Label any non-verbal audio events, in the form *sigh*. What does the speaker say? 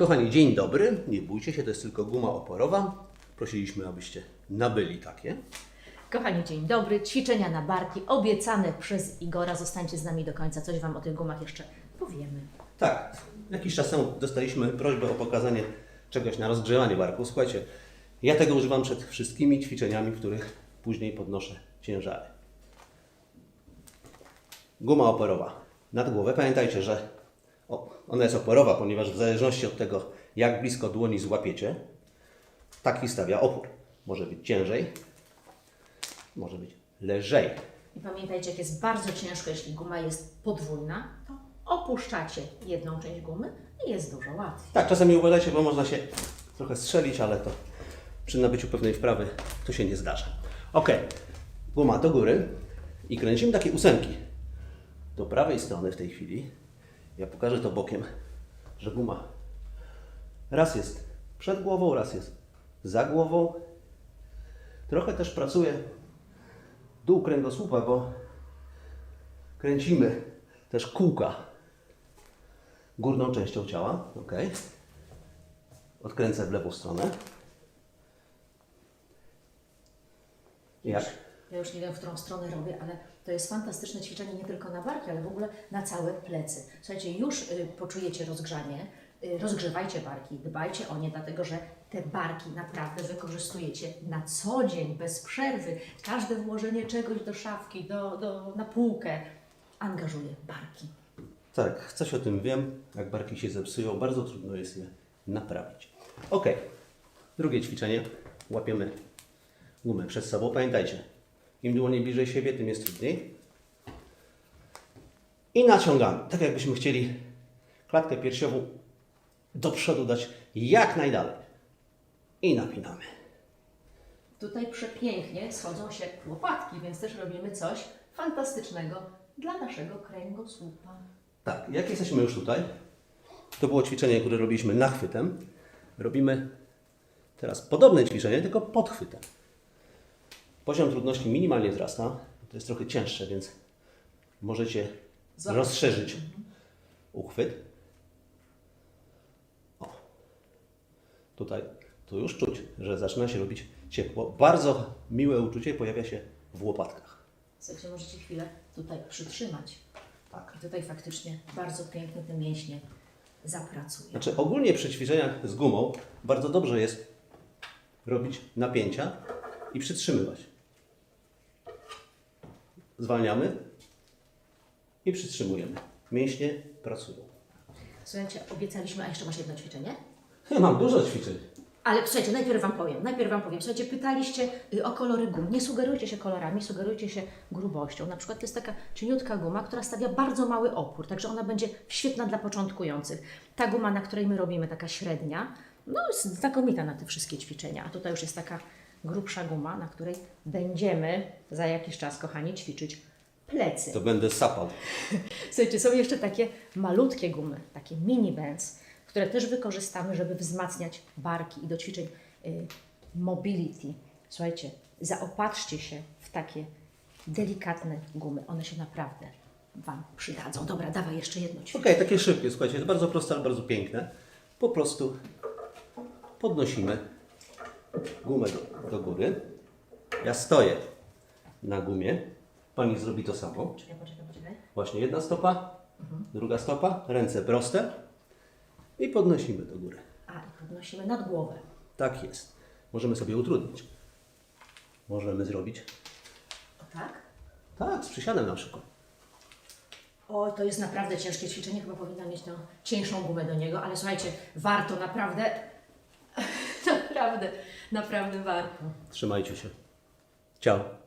Kochani, dzień dobry. Nie bójcie się, to jest tylko guma oporowa. Prosiliśmy, abyście nabyli takie. Kochani, dzień dobry. Ćwiczenia na barki obiecane przez Igora. Zostańcie z nami do końca. Coś Wam o tych gumach jeszcze powiemy. Tak, jakiś czas temu dostaliśmy prośbę o pokazanie czegoś na rozgrzewanie barku. Słuchajcie, ja tego używam przed wszystkimi ćwiczeniami, w których później podnoszę ciężary. Guma oporowa. Nad głowę pamiętajcie, że ona jest oporowa, ponieważ w zależności od tego, jak blisko dłoni złapiecie, taki stawia opór. Może być ciężej, może być lżej. I pamiętajcie, jak jest bardzo ciężko, jeśli guma jest podwójna, to opuszczacie jedną część gumy i jest dużo łatwiej. Tak, czasami uważajcie, bo można się trochę strzelić, ale to przy nabyciu pewnej wprawy to się nie zdarza. Ok, guma do góry i kręcimy takie ósemki. Do prawej strony w tej chwili, ja pokażę to bokiem, że guma raz jest przed głową, raz jest za głową. Trochę też pracuje dół kręgosłupa, bo kręcimy też kółka górną częścią ciała. Ok. Odkręcę w lewą stronę. Jak? Ja już nie wiem, w którą stronę robię, ale to jest fantastyczne ćwiczenie nie tylko na barki, ale w ogóle na całe plecy. Słuchajcie, już y, poczujecie rozgrzanie, y, rozgrzewajcie barki, dbajcie o nie, dlatego że te barki naprawdę wykorzystujecie na co dzień, bez przerwy. Każde włożenie czegoś do szafki, do, do, na półkę angażuje barki. Tak, coś o tym wiem. Jak barki się zepsują, bardzo trudno jest je naprawić. Ok. Drugie ćwiczenie. Łapiemy gumę przed sobą. Pamiętajcie, im dłonie bliżej siebie, tym jest trudniej. I naciągamy. Tak jakbyśmy chcieli klatkę piersiową do przodu dać jak najdalej. I napinamy. Tutaj przepięknie schodzą się łopatki, więc też robimy coś fantastycznego dla naszego kręgosłupa. Tak, jak jesteśmy już tutaj, to było ćwiczenie, które robiliśmy nachwytem. Robimy teraz podobne ćwiczenie, tylko podchwytem. Poziom trudności minimalnie wzrasta. To jest trochę cięższe, więc możecie Zobacz. rozszerzyć uchwyt. O. Tutaj tu już czuć, że zaczyna się robić ciepło. Bardzo miłe uczucie pojawia się w łopatkach. Słuchajcie, możecie chwilę tutaj przytrzymać. Tak. I tutaj faktycznie bardzo pięknie te mięśnie zapracują. Znaczy ogólnie przy ćwiczeniach z gumą bardzo dobrze jest robić napięcia i przytrzymywać. Zwalniamy i przytrzymujemy. Mięśnie pracują. Słuchajcie, obiecaliśmy, a jeszcze masz jedno ćwiczenie? Ja mam dużo ćwiczeń. Ale słuchajcie, najpierw Wam powiem, najpierw Wam powiem. Słuchajcie, pytaliście y, o kolory gum. Nie sugerujcie się kolorami, sugerujcie się grubością. Na przykład to jest taka cieniutka guma, która stawia bardzo mały opór, także ona będzie świetna dla początkujących. Ta guma, na której my robimy, taka średnia, no jest znakomita na te wszystkie ćwiczenia. A tutaj już jest taka grubsza guma, na której będziemy za jakiś czas, kochani, ćwiczyć plecy. To będę sapał. *laughs* Słuchajcie, są jeszcze takie malutkie gumy, takie mini bands, które też wykorzystamy, żeby wzmacniać barki i do ćwiczeń y, mobility. Słuchajcie, zaopatrzcie się w takie delikatne gumy. One się naprawdę Wam przydadzą. Dobra, dawaj jeszcze jedno ćwiczenie. takie szybkie, słuchajcie, jest bardzo proste, ale bardzo piękne. Po prostu podnosimy gumę do, do góry. Ja stoję na gumie. Pani zrobi to samo. Poczekaj, poczekaj, poczekaj. Właśnie jedna stopa, druga stopa, ręce proste i podnosimy do góry. A, i podnosimy nad głowę. Tak jest. Możemy sobie utrudnić. Możemy zrobić O tak? tak, z przysiadem na przykład. O, to jest naprawdę ciężkie ćwiczenie, chyba powinna mieć tą cieńszą gumę do niego, ale słuchajcie, warto naprawdę, naprawdę, naprawdę warto. Trzymajcie się. Ciao.